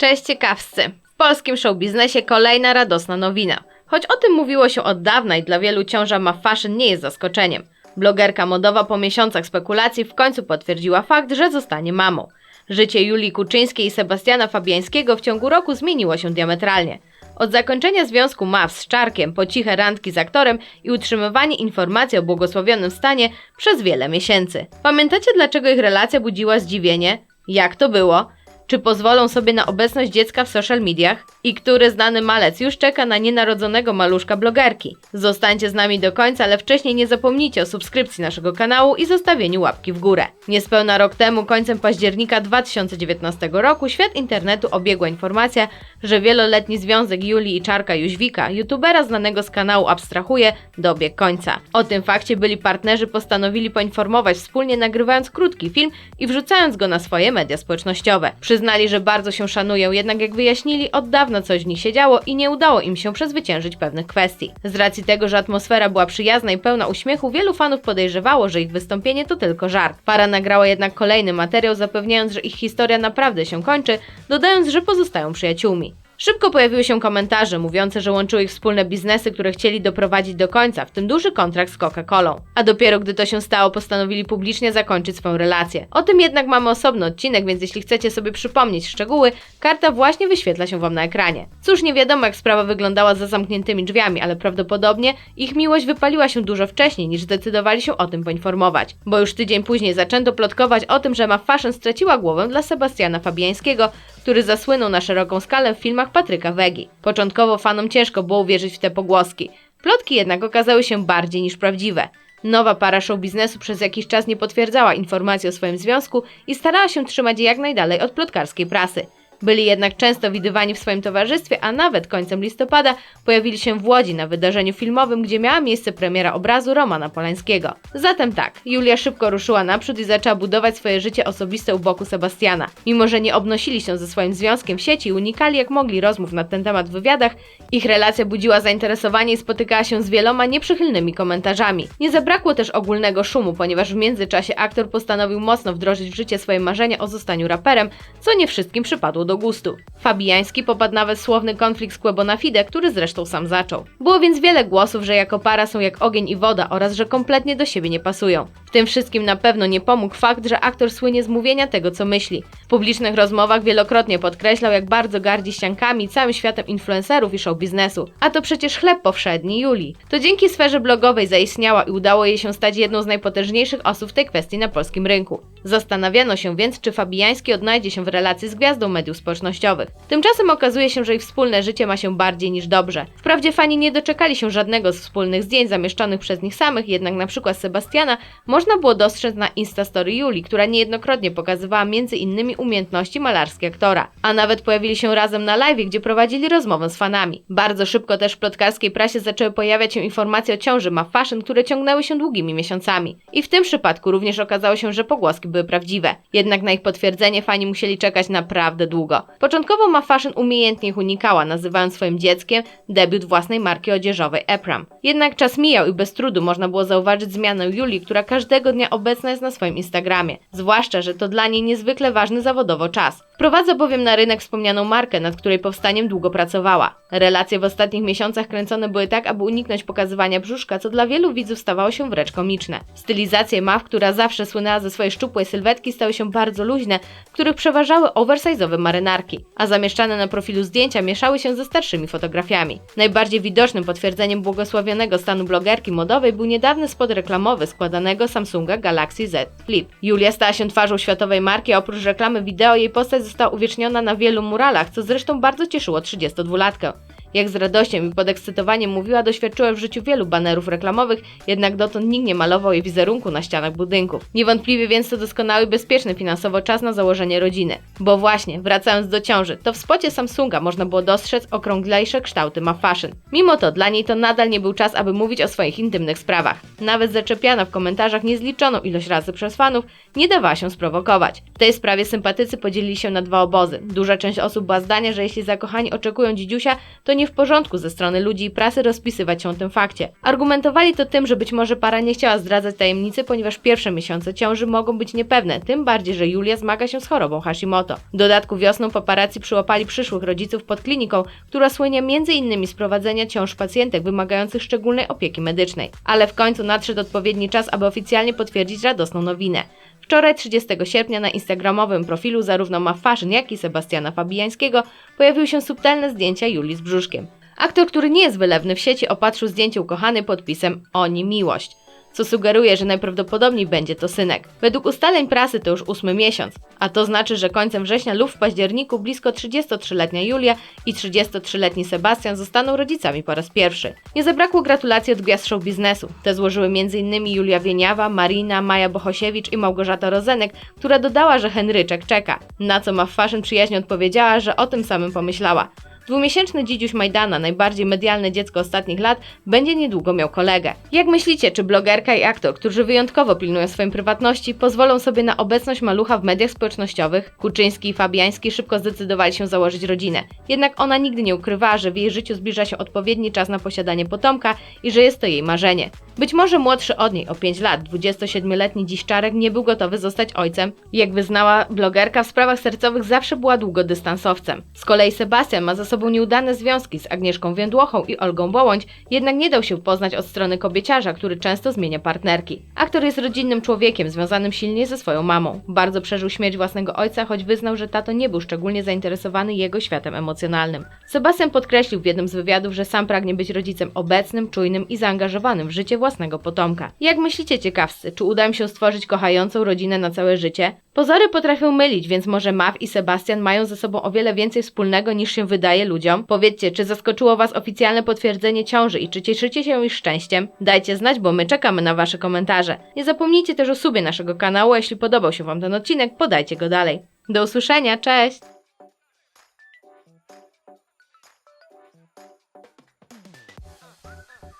Cześć ciekawscy! W polskim showbiznesie kolejna radosna nowina. Choć o tym mówiło się od dawna i dla wielu ciąża ma fashion nie jest zaskoczeniem. Blogerka modowa po miesiącach spekulacji w końcu potwierdziła fakt, że zostanie mamą. Życie Julii Kuczyńskiej i Sebastiana Fabiańskiego w ciągu roku zmieniło się diametralnie. Od zakończenia związku Maw z Czarkiem po ciche randki z aktorem i utrzymywanie informacji o błogosławionym stanie przez wiele miesięcy. Pamiętacie dlaczego ich relacja budziła zdziwienie? Jak to było? Czy pozwolą sobie na obecność dziecka w social mediach? I który znany malec już czeka na nienarodzonego maluszka blogerki? Zostańcie z nami do końca, ale wcześniej nie zapomnijcie o subskrypcji naszego kanału i zostawieniu łapki w górę. Niespełna rok temu, końcem października 2019 roku, świat internetu obiegła informacja, że wieloletni związek Julii i Czarka Jóźwika, youtubera znanego z kanału Abstrahuje, dobiegł końca. O tym fakcie byli partnerzy postanowili poinformować wspólnie nagrywając krótki film i wrzucając go na swoje media społecznościowe. Przyznali, że bardzo się szanują, jednak jak wyjaśnili, od dawna coś w nich się działo i nie udało im się przezwyciężyć pewnych kwestii. Z racji tego, że atmosfera była przyjazna i pełna uśmiechu, wielu fanów podejrzewało, że ich wystąpienie to tylko żart. Para nagrała jednak kolejny materiał, zapewniając, że ich historia naprawdę się kończy, dodając, że pozostają przyjaciółmi. Szybko pojawiły się komentarze mówiące, że łączyły ich wspólne biznesy, które chcieli doprowadzić do końca, w tym duży kontrakt z Coca-Colą. A dopiero gdy to się stało, postanowili publicznie zakończyć swoją relację. O tym jednak mamy osobny odcinek, więc jeśli chcecie sobie przypomnieć szczegóły, karta właśnie wyświetla się Wam na ekranie. Cóż, nie wiadomo jak sprawa wyglądała za zamkniętymi drzwiami, ale prawdopodobnie ich miłość wypaliła się dużo wcześniej niż zdecydowali się o tym poinformować. Bo już tydzień później zaczęto plotkować o tym, że ma Fashion straciła głowę dla Sebastiana Fabiańskiego, który zasłynął na szeroką skalę w filmach Patryka Wegi. Początkowo fanom ciężko było uwierzyć w te pogłoski. Plotki jednak okazały się bardziej niż prawdziwe. Nowa para show biznesu przez jakiś czas nie potwierdzała informacji o swoim związku i starała się trzymać je jak najdalej od plotkarskiej prasy. Byli jednak często widywani w swoim towarzystwie, a nawet końcem listopada pojawili się w Łodzi na wydarzeniu filmowym, gdzie miała miejsce premiera obrazu Romana Polańskiego. Zatem tak, Julia szybko ruszyła naprzód i zaczęła budować swoje życie osobiste u boku Sebastiana. Mimo, że nie obnosili się ze swoim związkiem w sieci unikali jak mogli rozmów na ten temat w wywiadach, ich relacja budziła zainteresowanie i spotykała się z wieloma nieprzychylnymi komentarzami. Nie zabrakło też ogólnego szumu, ponieważ w międzyczasie aktor postanowił mocno wdrożyć w życie swoje marzenia o zostaniu raperem, co nie wszystkim przypadło do gustu. Fabijański popadł nawet słowny konflikt z Quebonafide, który zresztą sam zaczął. Było więc wiele głosów, że jako para są jak ogień i woda oraz że kompletnie do siebie nie pasują. W tym wszystkim na pewno nie pomógł fakt, że aktor słynie z mówienia tego, co myśli. W publicznych rozmowach wielokrotnie podkreślał, jak bardzo gardzi ściankami całym światem influencerów i show biznesu. A to przecież chleb powszedni Julii. To dzięki sferze blogowej zaistniała i udało jej się stać jedną z najpotężniejszych osób w tej kwestii na polskim rynku. Zastanawiano się więc, czy Fabijański odnajdzie się w relacji z gwiazdą mediów społecznościowych. Tymczasem okazuje się, że ich wspólne życie ma się bardziej niż dobrze. Wprawdzie fani nie doczekali się żadnego z wspólnych zdjęć zamieszczonych przez nich samych, jednak na przykład Sebastiana można było dostrzec na Instastory Julii, która niejednokrotnie pokazywała innymi umiejętności malarskie aktora. A nawet pojawili się razem na live, gdzie prowadzili rozmowę z fanami. Bardzo szybko też w plotkarskiej prasie zaczęły pojawiać się informacje o ciąży ma fashion, które ciągnęły się długimi miesiącami. I w tym przypadku również okazało się, że pogłoski były prawdziwe. Jednak na ich potwierdzenie fani musieli czekać naprawdę długo. Początkowo ma fashion umiejętnie ich unikała, nazywając swoim dzieckiem debiut własnej marki odzieżowej Epram. Jednak czas mijał i bez trudu można było zauważyć zmianę Julii, która każdego dnia obecna jest na swoim Instagramie. Zwłaszcza, że to dla niej niezwykle ważny zawodowo czas. Wprowadza bowiem na rynek wspomnianą markę, nad której powstaniem długo pracowała. Relacje w ostatnich miesiącach kręcone były tak, aby uniknąć pokazywania brzuszka, co dla wielu widzów stawało się wręcz komiczne. Stylizacje MAW, która zawsze słynęła ze swojej szczupłej sylwetki, stały się bardzo luźne, w których przeważały oversize'owe marynarki, a zamieszczane na profilu zdjęcia mieszały się ze starszymi fotografiami. Najbardziej widocznym potwierdzeniem błogosławionego stanu blogerki modowej był niedawny spot reklamowy składanego Samsunga Galaxy Z Flip. Julia stała się twarzą światowej marki, a oprócz reklamy wideo jej postać została uwieczniona na wielu muralach, co zresztą bardzo cieszyło 32-latkę. Jak z radością i podekscytowaniem mówiła, doświadczyła w życiu wielu banerów reklamowych, jednak dotąd nikt nie malował jej wizerunku na ścianach budynków. Niewątpliwie więc to doskonały bezpieczny finansowo czas na założenie rodziny. Bo właśnie, wracając do ciąży, to w spocie Samsunga można było dostrzec okrąglejsze kształty ma fashion. Mimo to dla niej to nadal nie był czas, aby mówić o swoich intymnych sprawach. Nawet zaczepiana w komentarzach niezliczoną ilość razy przez fanów, nie dawała się sprowokować. W tej sprawie sympatycy podzielili się na dwa obozy. Duża część osób była zdania, że jeśli zakochani oczekują dzidziusia, to nie nie w porządku ze strony ludzi i prasy rozpisywać się o tym fakcie. Argumentowali to tym, że być może para nie chciała zdradzać tajemnicy, ponieważ pierwsze miesiące ciąży mogą być niepewne, tym bardziej, że Julia zmaga się z chorobą Hashimoto. W dodatku wiosną paparazzi przyłapali przyszłych rodziców pod kliniką, która słynie m.in. z prowadzenia ciąż pacjentek wymagających szczególnej opieki medycznej. Ale w końcu nadszedł odpowiedni czas, aby oficjalnie potwierdzić radosną nowinę. Wczoraj 30 sierpnia na instagramowym profilu zarówno Ma Fashion, jak i Sebastiana Fabijańskiego pojawiły się subtelne zdjęcia Julii z brzuszkiem. Aktor, który nie jest wylewny w sieci, opatrzył zdjęcie ukochany podpisem Oni miłość, co sugeruje, że najprawdopodobniej będzie to synek. Według ustaleń prasy to już ósmy miesiąc, a to znaczy, że końcem września lub w październiku blisko 33-letnia Julia i 33-letni Sebastian zostaną rodzicami po raz pierwszy. Nie zabrakło gratulacji od gwiazd show biznesu. Te złożyły m.in. Julia Wieniawa, Marina, Maja Bohosiewicz i Małgorzata Rozenek, która dodała, że Henryczek czeka. Na co ma Fashion przyjaźnie odpowiedziała, że o tym samym pomyślała. Dwumiesięczny dzidziuś Majdana, najbardziej medialne dziecko ostatnich lat, będzie niedługo miał kolegę. Jak myślicie, czy blogerka i aktor, którzy wyjątkowo pilnują swojej prywatności, pozwolą sobie na obecność malucha w mediach społecznościowych? Kuczyński i Fabiański szybko zdecydowali się założyć rodzinę. Jednak ona nigdy nie ukrywała, że w jej życiu zbliża się odpowiedni czas na posiadanie potomka i że jest to jej marzenie. Być może młodszy od niej o 5 lat, 27-letni dziś Czarek nie był gotowy zostać ojcem. Jak wyznała blogerka, w sprawach sercowych zawsze była długodystansowcem. Z kolei Sebastian ma za sobą nieudane związki z Agnieszką Więdłochą i Olgą Bołądź, jednak nie dał się poznać od strony kobieciarza, który często zmienia partnerki. Aktor jest rodzinnym człowiekiem, związanym silnie ze swoją mamą. Bardzo przeżył śmierć własnego ojca, choć wyznał, że tato nie był szczególnie zainteresowany jego światem emocjonalnym. Sebastian podkreślił w jednym z wywiadów, że sam pragnie być rodzicem obecnym, czujnym i zaangażowanym w życie własnego potomka. Jak myślicie ciekawscy, czy uda im się stworzyć kochającą rodzinę na całe życie? Pozory potrafią mylić, więc może Mav i Sebastian mają ze sobą o wiele więcej wspólnego niż się wydaje ludziom? Powiedzcie, czy zaskoczyło Was oficjalne potwierdzenie ciąży i czy cieszycie się już szczęściem? Dajcie znać, bo my czekamy na Wasze komentarze. Nie zapomnijcie też o subie naszego kanału, jeśli podobał się Wam ten odcinek, podajcie go dalej. Do usłyszenia, cześć!